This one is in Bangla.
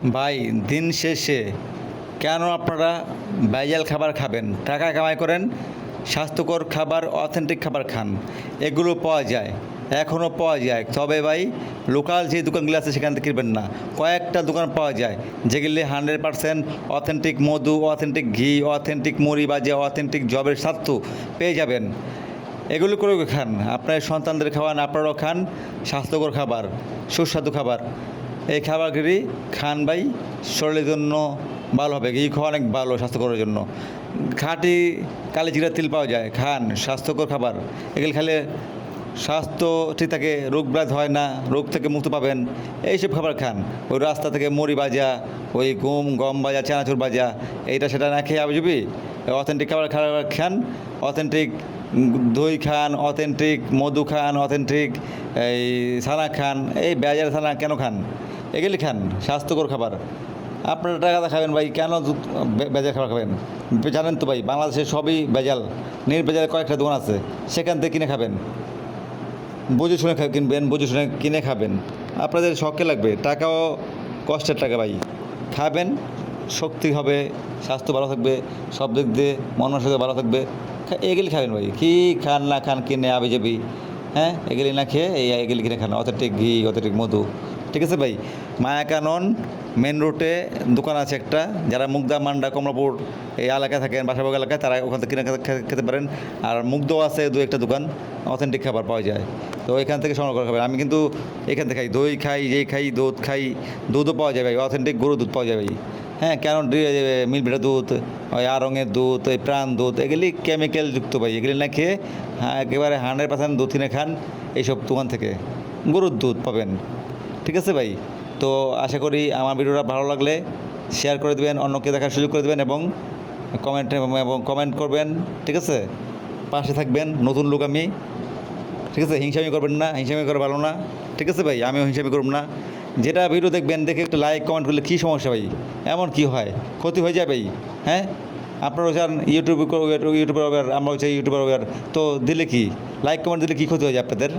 ভাই, দিন শেষে কেন আপনারা ভেজাল খাবার খাবেন? টাকা কামাই করেন, স্বাস্থ্যকর খাবার অথেন্টিক খাবার খান। এগুলো পাওয়া যায় এখনও পাওয়া যায়। তবে ভাই লোকাল যে দোকানগুলো আছে সেখান থেকে কিনবেন না। কয়েকটা দোকান পাওয়া যায়, যেগুলি হান্ড্রেড পারসেন্ট অথেন্টিক মধু অথেন্টিক ঘি অথেন্টিক মুড়ি বাজে অথেন্টিক জবের স্বাস্থ্য পেয়ে যাবেন। এগুলো করে খান, আপনার সন্তানদের খাওয়ান, আপনারাও খান, স্বাস্থ্যকর খাবার, সুস্বাদু খাবার। এই খাবারগুলি খান ভাই, শরীরের জন্য ভালো হবে। ঘি খাওয়া অনেক ভালো স্বাস্থ্যকরের জন্য। খাঁটি কালি জিরা তেল পাওয়া যায়, খান, স্বাস্থ্যকর খাবার। এগুলো খেলে স্বাস্থ্য ঠিক থাকে, রোগ ব্যাধ হয় না, রোগ থেকে মুক্ত পাবেন। এইসব খাবার খান। ওই রাস্তা থেকে মুড়ি ভাজা, ওই গম গম ভাজা, চানাচুর ভাজা, এইটা সেটা না খেয়ে আবি অথেন্টিক খাবার খাবার খান। অথেন্টিক দই খান, অথেন্টিক মধু খান, অথেন্টিক এই ছানা খান, এই বেজার ছানা কেন খান? এগুলি খান স্বাস্থ্যকর খাবার। আপনারা টাকাটা খাবেন ভাই, কেন বেজাল খাবার খাবেন? জানেন তো ভাই, বাংলাদেশে সবই বেজাল, নির্বেজাল কয়েকটা দোকান আছে, সেখান থেকে কিনে খাবেন। বুঝে শুনে কিনবেন, বুঝে শুনে কিনে খাবেন। আপনাদের শখে লাগবে, টাকাও কষ্টের টাকা ভাই। খাবেন, শক্তি হবে, স্বাস্থ্য ভালো থাকবে, সব দিক দিয়ে মন মানসিকতা ভালো থাকবে। এগুলি খাবেন ভাই, কি খান না খান কিনে আবি যাবি হ্যাঁ? এগুলি না খেয়ে এই এগুলি কিনে খান অথেন্টিক ঘি অথেন্টিক মধু। ঠিক আছে ভাই? মায়াকানন মেন রোডে দোকান আছে একটা। যারা মুগদা, মান্ডা, কমলাপুর এই এলাকায় থাকেন বাসাবাগ এলাকায়, তারা ওখান থেকে কিনে খেতে- পারেন। আর মুগ্ধ আছে দু একটা দোকান অথেন্টিক খাবার পাওয়া যায়। তো এখান থেকে সংগ্রহ করা খাবেন আমি কিন্তু এখান থেকে খাই, দই খাই যে খাই, দুধ খাই, দুধও পাওয়া যায় ভাই অথেন্টিক গরু দুধ পাওয়া যাবে হ্যাঁ কেন মিল বেটা দুধ, ওই আর রঙের দুধ, ওই প্রাণ দুধ, এগুলি কেমিক্যাল যুক্ত ভাই। এগুলি না খেয়ে হ্যাঁ একেবারে হান্ড্রেড পার্সেন্ট দুধ কিনে খান, এইসব দোকান থেকে গরুর দুধ পাবেন। ঠিক আছে ভাই? তো আশা করি আমার ভিডিওটা ভালো লাগলে শেয়ার করে দেবেন, অন্যকে দেখার সুযোগ করে দেবেন এবং কমেন্ট এবং কমেন্ট করবেন, ঠিক আছে? পাশে থাকবেন, নতুন লোক আমি, ঠিক আছে? হিংসামি করবেন না, হিংসামি করা ভালো না, ঠিক আছে ভাই? আমিও হিংসামি করব না। যেটা ভিডিও দেখবেন, দেখে একটু লাইক কমেন্ট করলে কী সমস্যা ভাই? এমন কি হয়? ক্ষতি হয়ে যায় ভাই হ্যাঁ? আপনারাও চান ইউটিউবে ইউটিউবার আমরা চাই ইউটিউবার তো দিলে কি? লাইক কমেন্ট দিলে কী ক্ষতি হয়ে যায় আপনাদের?